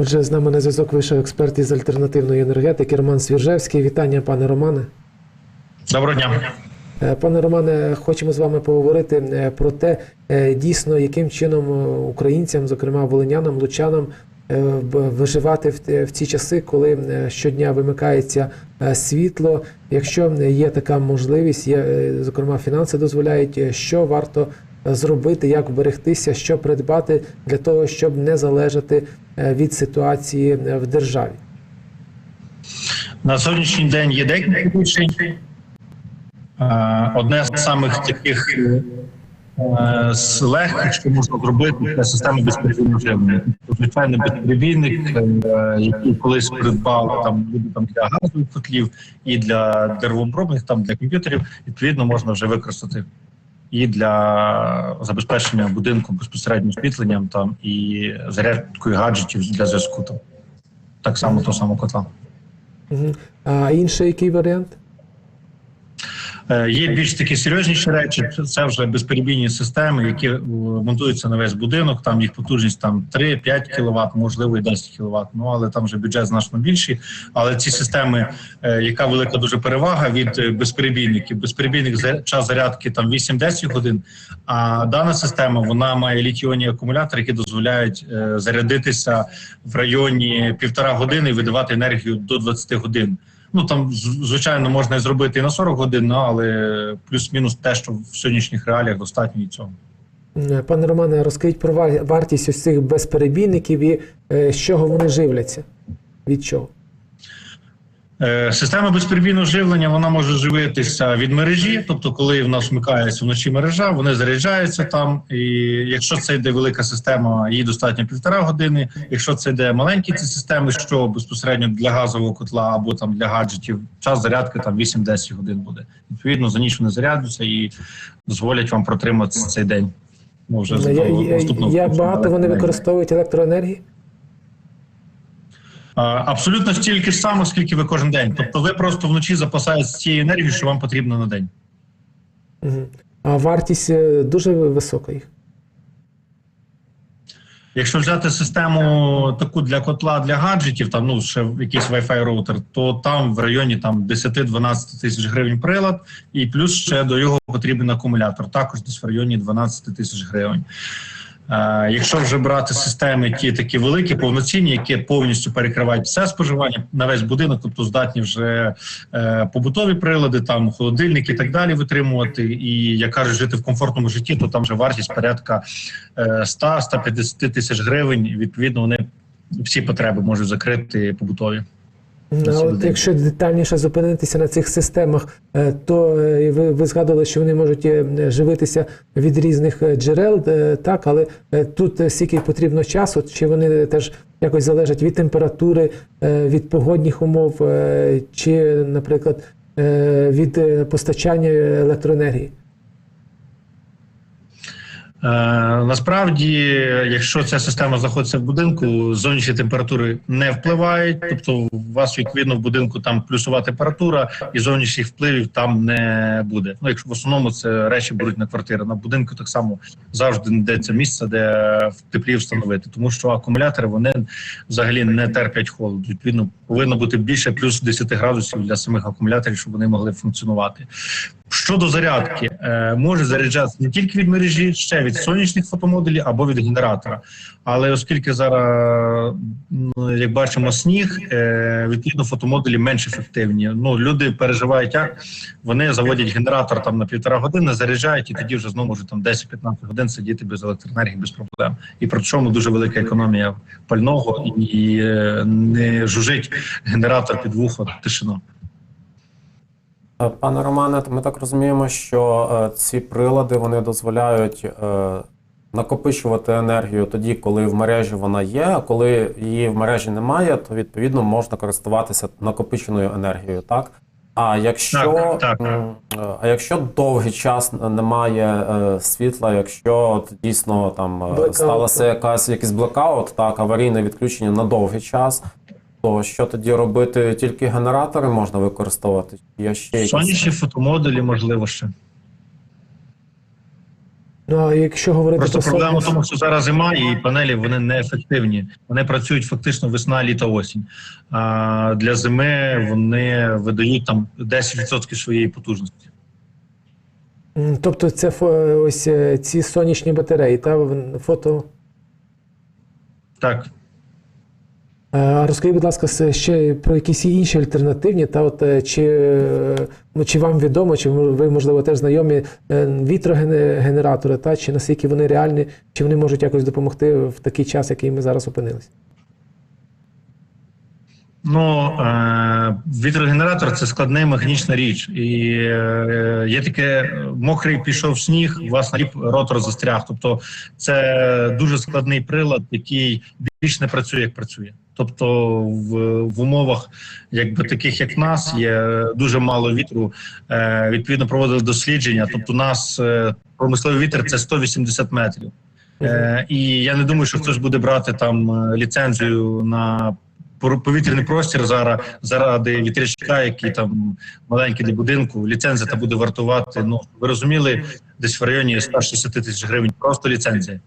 Отже, з нами на зв'язок вийшов експерт із альтернативної енергетики Роман Свіржевський. Вітання, пане Романе. Доброго дня. Е, Пане Романе, хочемо з вами поговорити е, про те, е, дійсно, яким чином українцям, зокрема волинянам, лучанам, виживати в ці часи, коли щодня вимикається світло. Якщо є така можливість, є, зокрема, фінанси дозволяють, що варто зробити, як вберегтися, що придбати для того, щоб не залежати е, від ситуації е, в державі. На сьогоднішній день є декілька рішень. Е, Одне з самих таких легких, що можна зробити, це система безперебійного живлення. Тобто, Звичайно, безперебійник, який колись придбали там люди там для газових котлів і для деревообробних, там для комп'ютерів, відповідно можна вже використати і для забезпечення будинку безпосередньо освітленням там і зарядкою гаджетів для зв'язку. Там так само того самого котла. А інший який варіант? Е, Є більш такі серйозніші речі. Це- вже безперебійні системи, які е, монтуються на весь будинок. Там їх потужність там 3-5 кВт, можливо, і 10 кВт. Ну але там вже бюджет значно більший. Але ці системи, е, яка велика дуже перевага від безперебійників. Безперебійник час зарядки там 8-10 годин. А дана система вона має літіонні акумулятори, які дозволяють зарядитися в районі півтора години і видавати енергію до 20 годин. Ну там звичайно можна зробити і на 40 годин, ну, але плюс-мінус те, що в сьогоднішніх реаліях достатньо і цього. Е, Пане Романе, розкажіть про ва- вартість ось цих безперебійників і е, з чого вони живляться? Від чого? Е, Система безперебійного живлення вона може живитися від мережі, тобто, коли в нас вмикається вночі мережа, вони заряджаються там. І якщо це йде велика система, їй достатньо півтора години. Якщо це йде маленькі ці системи, що безпосередньо для газового котла або там для гаджетів, час зарядки там 8-10 годин буде. Відповідно, за ніч вони зарядяться і дозволять вам протриматися цей день. Ну, вже Я- я- наступного багато вони використовують електроенергії? А, Абсолютно стільки ж само, скільки ви кожен день. Тобто ви просто вночі запасаєтесь цією енергією, що вам потрібно на день. А вартість е, дуже висока їх. Якщо взяти систему таку для котла для гаджетів, там ну ще якийсь Wi-Fi роутер, то там в районі там 10-12 тисяч гривень прилад, і плюс ще до його потрібен акумулятор, також десь в районі 12 тисяч гривень. Е, якщо вже брати системи, ті такі великі, повноцінні, які повністю перекривають все споживання на весь будинок, тобто здатні вже е, побутові прилади, там холодильники і так далі витримувати, і як кажуть, жити в комфортному житті, то там вже вартість порядка е, 100-150 тисяч гривень. Відповідно, вони всі потреби можуть закрити побутові. А от якщо детальніше зупинитися на цих системах, е, то е, ви, ви згадували, що вони можуть е, живитися від різних джерел, так, але тут скільки потрібно часу, чи вони теж якось залежать від температури, від погодних умов, чи, наприклад, від постачання електроенергії? Е, насправді, якщо ця система знаходиться в будинку, зовнішні температури не впливають. Тобто, у вас відповідно в будинку там плюсова температура, і зовнішніх впливів там не буде. Ну, якщо в основному це речі будуть на квартирі. На будинку так само завжди знайдеться місце, де в теплі встановити, тому що акумулятори вони взагалі не терплять холоду. Відповідно, повинно бути більше плюс 10 градусів для самих акумуляторів, щоб вони могли функціонувати. Щодо зарядки, е, може заряджатися не тільки від мережі, ще від сонячних фотомодулів або від генератора. Але оскільки зараз, ну, як бачимо, сніг, е, відповідно фотомодулі менш ефективні. Ну люди переживають, як вони заводять генератор там на півтора години, заряджають, і тоді вже знову можуть там 10-15 годин сидіти без електроенергії без проблем. І при чому дуже велика економія пального і е, не жужить генератор під вухо тишина. Е, Пане Романе, ми так розуміємо, що е, ці прилади вони дозволяють е, накопичувати енергію тоді, коли в мережі вона є. А коли її в мережі немає, то відповідно можна користуватися накопиченою енергією. Так а якщо Так, так, а якщо довгий час немає світла, якщо дійсно там Блекаут. сталося якась якийсь блекаут, так аварійне відключення на довгий час. То що тоді робити? Тільки генератори можна використовувати? Є ще якісь? Сонячні фотомодулі, можливо, ще. Ну а якщо говорити Просто про проблема в тому, що зараз зима і панелі вони неефективні. Вони працюють фактично весна, літо, осінь. А для зими вони видають там 10% своєї потужності. Тобто це ось е, ці сонячні батареї, та фото. Так. Е, розкажіть, будь ласка, ще про якісь інші альтернативні, та от е, чи, е, ну, чи вам відомо, чи ви, можливо, теж знайомі вітрогенератори, та чи наскільки вони реальні, чи вони можуть якось допомогти в такий час, який ми зараз опинилися? Ну вітрогенератор це складна механічна річ, і є таке мокрий пішов сніг, у вас ротор застряг. Тобто це дуже складний прилад, який більш не працює, як працює. Тобто, в, в умовах, якби таких як нас, є дуже мало вітру. Е, відповідно, проводили дослідження. Тобто, у нас е, промисловий вітер це 180 метрів. Е, і я не думаю, що хтось буде брати там е, ліцензію на повітряний простір зараз заради вітрячка, який там маленький для будинку. Ліцензія та буде вартувати. Ну ви розуміли, десь в районі 160 тисяч гривень. Просто ліцензія.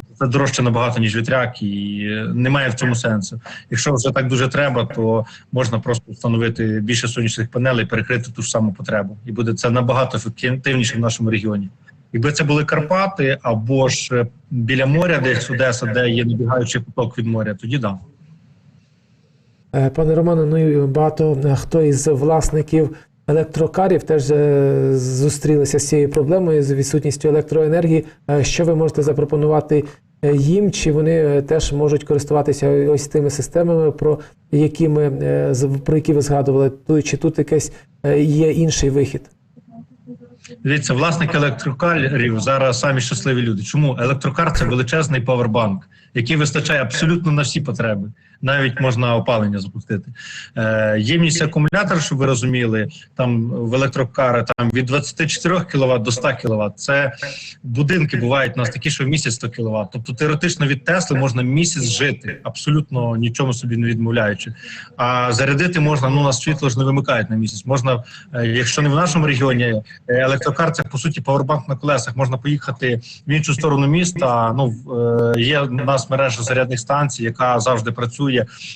Тобто це дорожче набагато ніж вітряк, і немає в цьому сенсу. Якщо вже так дуже треба, то можна просто встановити більше сонячних панелей, перекрити ту ж саму потребу, і буде це набагато ефективніше в нашому регіоні. Якби це були Карпати або ж е, біля моря, десь Одеса, де є набігаючий поток від моря, тоді да. Е, Пане Романе, ну і багато е, хто із власників електрокарів теж е, зустрілися з цією проблемою з відсутністю електроенергії. Е, Що ви можете запропонувати е, їм? Чи вони теж можуть користуватися ось тими системами, про які ми про які ви згадували? Чи тут якийсь є інший вихід? Дивіться, власники електрокарів зараз самі щасливі люди. Чому електрокар це величезний павербанк, який вистачає абсолютно на всі потреби. Навіть можна опалення запустити. Е, ємність акумулятора, щоб ви розуміли, там в електрокари там від 24 кВт до 100 кВт. Це будинки бувають у нас такі, що в місяць 100 кВт. Тобто теоретично від Тесли можна місяць жити, абсолютно нічому собі не відмовляючи. А зарядити можна, ну на світло ж не вимикають на місяць. Можна, е, якщо не в нашому регіоні, е, електрокар це по суті павербанк на колесах. Можна поїхати в іншу сторону міста. Ну е, є у нас мережа зарядних станцій, яка завжди працює.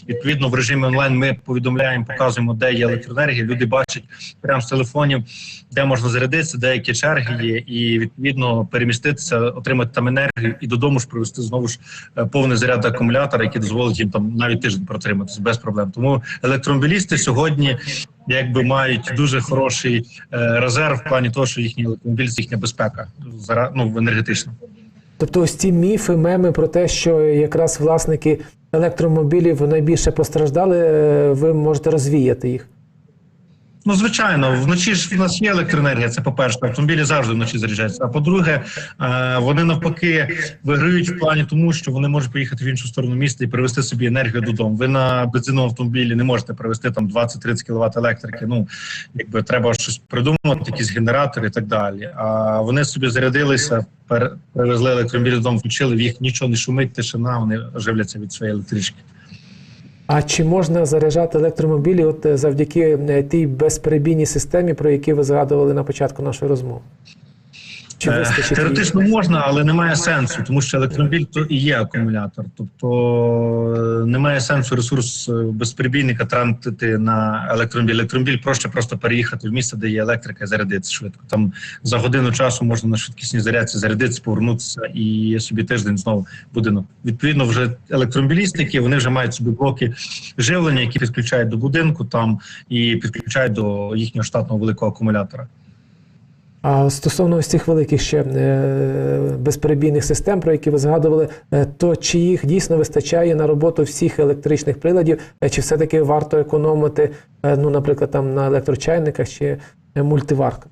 Відповідно, в режимі онлайн ми повідомляємо, показуємо, де є електроенергія. Люди бачать прямо з телефонів, де можна зарядитися, де які черги є, і відповідно переміститися, отримати там енергію і додому ж привезти знову ж е, повний заряд акумулятора, який дозволить їм там навіть тиждень протриматися без проблем. Тому електромобілісти сьогодні якби мають дуже хороший е, резерв в плані того, що їхній електромобіль їхня безпека ну, енергетична. Тобто ось ці міфи, меми про те, що якраз власники електромобілів найбільше постраждали, е, ви можете розвіяти їх. Ну, звичайно, вночі ж в нас є електроенергія. Це по-перше, автомобілі завжди вночі заряджаються. А по-друге, е, вони навпаки виграють в плані тому, що вони можуть поїхати в іншу сторону міста і привезти собі енергію додому. Ви на бензиновому автомобілі не можете привезти там 20-30 кВт електрики. Ну якби треба щось придумати, якісь генератори і так далі. А вони собі зарядилися, привезли електромобіль додому, включили в їх нічого не шумить, тишина. Вони живляться від своєї електрички. А чи можна заряджати електромобілі от е, завдяки е, тій безперебійній системі, про які ви згадували на початку нашої розмови? Чи Е, вистачить її? Можна, але немає сенсу, тому що електромобіль то і є акумулятор. Тобто е, немає сенсу ресурс е, безперебійника тратити на електромобіль. Електромобіль проще просто переїхати в місце, де є електрика, і зарядитися швидко. Там за годину часу можна на швидкісній зарядці зарядитися, повернутися і собі тиждень знову будинок. Відповідно, вже електромобілістики вони вже мають собі блоки живлення, які підключають до будинку там і підключають до їхнього штатного великого акумулятора. А стосовно ось цих великих ще е, безперебійних систем, про які ви згадували, е, то чи їх дійсно вистачає на роботу всіх електричних приладів, е, чи все-таки варто економити, ну, наприклад, там на електрочайниках чи мультиварках?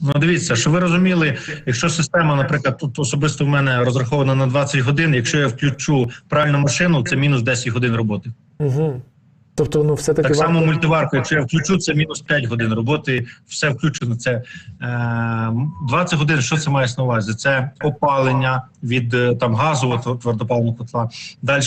Ну, дивіться, що ви розуміли, якщо система, наприклад, тут особисто в мене розрахована на 20 годин, якщо я включу пральну машину, це мінус 10 годин роботи. Угу. Тобто, ну, все-таки Так само варто... мультиварку, якщо я включу, це мінус 5 годин роботи, все включено. Це е, 20 годин. Що це має на увазі? Це опалення від е, там газового твердопаливного котла. Далі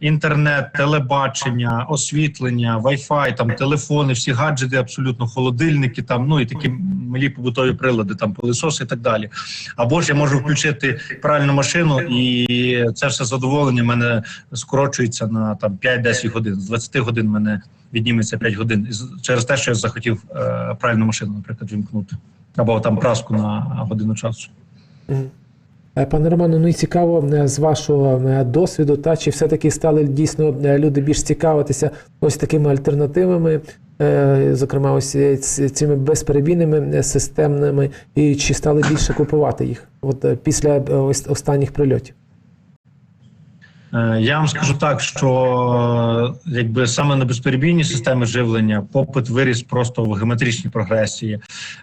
інтернет, телебачення, освітлення, Wi-Fi, там телефони, всі гаджети, абсолютно холодильники, там ну і такі малі побутові прилади, там пилисоси і так далі. Або ж я можу включити пральну машину, і це все задоволення мене скорочується на там 5-10 годин. З 20 годин мене відніметься 5 годин через те, що я захотів е, пральну машину, наприклад, вімкнути. Або там праску на годину часу. Е, Пане Роману, ну і цікаво е, з вашого е, досвіду, та чи все-таки стали дійсно люди більш цікавитися ось такими альтернативами, зокрема, ось цими безперебійними системними, і чи стали більше купувати їх от після ось останніх прильотів? Е, Я вам скажу так, що якби саме на безперебійні системи живлення попит виріс просто в геометричній прогресії.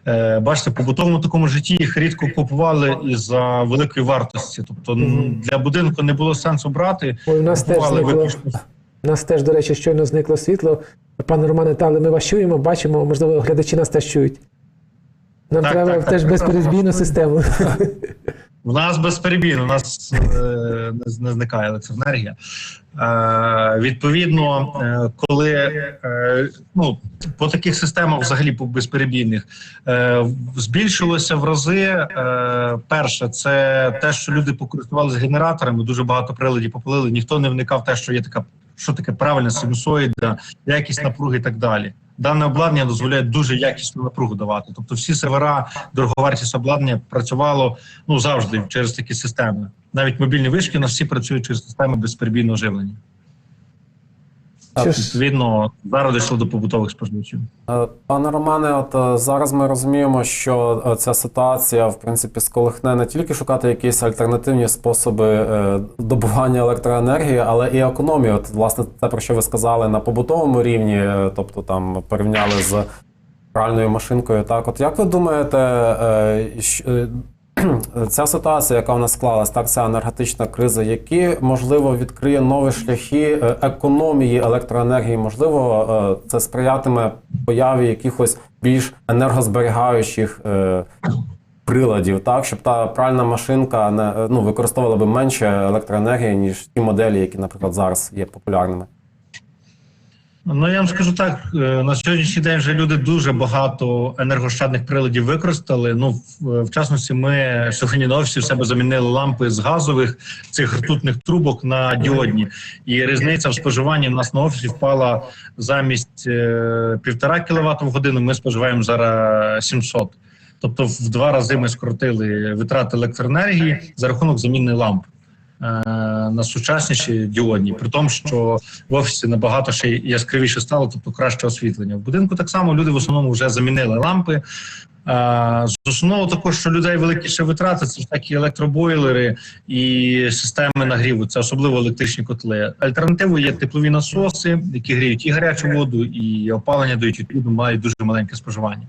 Е, Бачите, в побутовому такому житті їх рідко купували із за великої вартості. Тобто для будинку не було сенсу брати. Ой, у нас теж зникло, у нас теж, до речі, щойно зникло світло. Пане Романе, та, але ми вас чуємо, бачимо, можливо, глядачі нас теж чують. Нам Так, треба так, так. теж безперебійну систему. В нас безперебійно, у нас е, не зникає електроенергія. Е, відповідно, е, коли е, ну, по таких системах, взагалі по безперебійних, е, збільшилося в рази. Е, перше, це те, що люди покористувалися генераторами, дуже багато приладів попалили. Ніхто не вникав в те, що є така, що таке правильна синусоїда, якість напруги і так далі. Дане обладнання дозволяє дуже якісну напругу давати. Тобто, всі сервера, дороговартість обладнання працювало ну завжди через такі системи. Навіть мобільні вишки у нас всі працюють через системи безперебійного живлення. Відповідно, зараз дійшло до побутових споживачів. Е, Пане Романе, от е, зараз ми розуміємо, що е, ця ситуація в принципі сколихне не тільки шукати якісь альтернативні способи добування електроенергії, але і економію. От, власне, те, про що ви сказали на побутовому рівні, тобто там порівняли з пральною машинкою. Так, от як ви думаєте, ця ситуація, яка у нас склалась, так, ця енергетична криза, які можливо відкриє нові шляхи е, економії електроенергії? Можливо, е, це сприятиме появі якихось більш енергозберігаючих е, приладів, так, щоб та пральна машинка не ну, використовувала би менше електроенергії, ніж ті моделі, які, наприклад, зараз є популярними. Ну я вам скажу так: е, на сьогоднішній день вже люди дуже багато енергощадних приладів використали. Ну, в, в частності, ми сьогодні на офісі в себе замінили лампи з газових цих ртутних трубок на діодні, і різниця в споживанні в нас на офісі впала замість е, півтора кВт в годину. Ми споживаємо зараз 700. Тобто, в два рази ми скоротили витрати електроенергії за рахунок заміни ламп. Е, На сучасніші діодні, при тому, що в офісі набагато ще яскравіше стало, тобто краще освітлення. В будинку так само люди в основному вже замінили лампи. З основного також, що людей великі ще витрати, це всякі електробойлери і системи нагріву. Це особливо електричні котли. Альтернативою є теплові насоси, які гріють і гарячу воду, і опалення дають відповідно мають дуже маленьке споживання.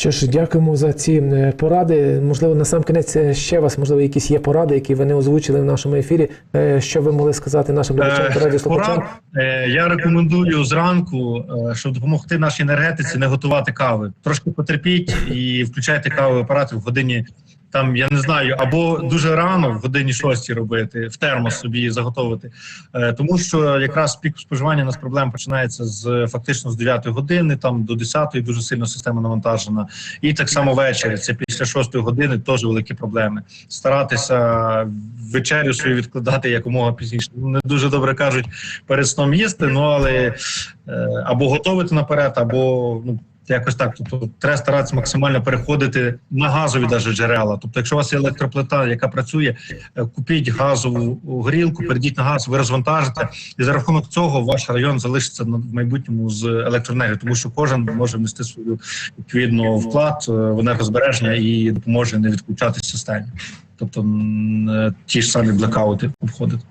Що ж, дякуємо за ці е, поради. Можливо, на сам кінець е, ще у вас, можливо, якісь є поради, які ви не озвучили в нашому ефірі. Е, Що ви могли сказати нашим глядачам радіослухачам? Я рекомендую зранку, щоб допомогти нашій енергетиці, не готувати кави. Трошки потерпіть і включайте кавовий апарат в годині. Там я не знаю, або дуже рано в годині шостій робити, в термос собі заготовити, Е, тому що якраз пік споживання у нас проблем починається з фактично з 9 години, там до 10 дуже сильно система навантажена, і так само ввечері. Це після 6 години теж великі проблеми. Старатися вечерю свою відкладати якомога пізніше. Не дуже добре кажуть перед сном їсти, ну але е, або готувати наперед, або ну. Якось так, тобто треба старатися максимально переходити на газові даже джерела. Тобто, якщо у вас є електроплита, яка працює, е, купіть газову горілку, перейдіть на газ, ви розвантажите, і за рахунок цього ваш район залишиться на- в майбутньому з електроенергією, тому що кожен може внести свою відповідно вклад е, в енергозбереження і допоможе не відключатися системі. Тобто е, ті ж самі блекаути обходити.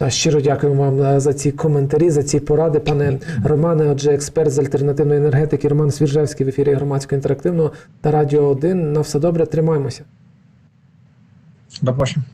Та Щиро дякуємо вам е, за ці коментарі, за ці поради, пане Романе. Отже, експерт з альтернативної енергетики Роман Свіржевський в ефірі громадського інтерактивного та радіо 1. На все добре, тримаємося. До побачення.